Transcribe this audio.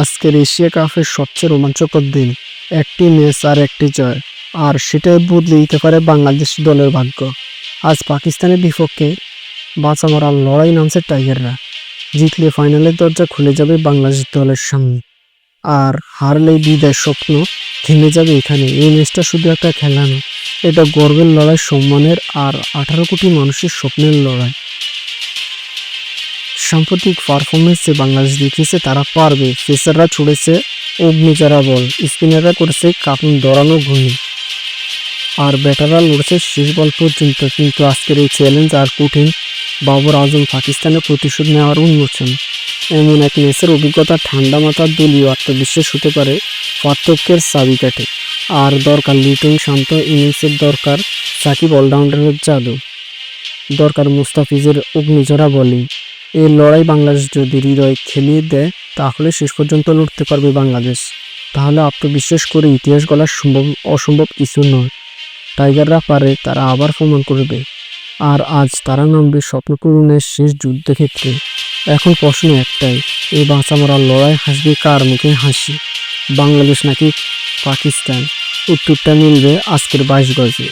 আজকের এশিয়া কাপের সবচেয়ে রোমাঞ্চকর দিন, একটি ম্যাচ আর একটি জয়, আর সেটাই বদলে দিতে পারে বাংলাদেশ দলের ভাগ্য। আজ পাকিস্তানের বিপক্ষে বাঁচা মরার লড়াই নামছে টাইগাররা। জিতলে ফাইনালের দরজা খুলে যাবে বাংলাদেশ দলের সামনে। আর হারলেই বিদায় স্বপ্ন থেমে যাবে এখানে। এই ম্যাচটা শুধু একটা খেলা না, এটা গর্বের লড়াই, সম্মানের আর আঠারো কোটি মানুষের স্বপ্নের লড়াই। সাম্প্রতিক পারফরমেন্সে বাংলাদেশ দেখিয়েছে, তারা পারবে। ফেসাররা ছুড়েছে অগ্নিচারা বল স্পিনাররা করেছে কাপুন দড়ানো ঘুমি আর ব্যাটাররা লড়ছে শেষ বল পর্যন্ত, কিন্তু আজকের এই চ্যালেঞ্জ আর কঠিন। বাবর আজম পাকিস্তানের প্রতিশোধ নেওয়ার উন্মোচন। এমন এক ম্যাচের অভিজ্ঞতা ঠান্ডা মাথার দলীয় আত্মবিশ্বাস হতে পারে পার্থক্যের চাবিকাঠি আর দরকার লিটন শান্ত ইনিংসের দরকার, সাকিব অলরাউন্ডারের জাদু। দরকার মুস্তাফিজের অগ্নিঝরা বলিং এই লড়াই বাংলাদেশ যদি হৃদয় খেলিয়ে দেয়, তাহলে শেষ পর্যন্ত লড়তে পারবে বাংলাদেশ। তাহলে আত্মবিশ্বাস করে ইতিহাস গলার সম্ভব, অসম্ভব কিছু নয়। টাইগাররা পারে, তারা আবার প্রমাণ করবে। আর আজ তারা নামবে স্বপ্নপূরণের শেষ যুদ্ধক্ষেত্রে এখন প্রশ্ন একটাই, এই বাঁচা মরার লড়াই হাসবে কার মুখে হাসি? বাংলাদেশ নাকি পাকিস্তান? উত্তরটা মিলবে আজকের বাইশ গজে।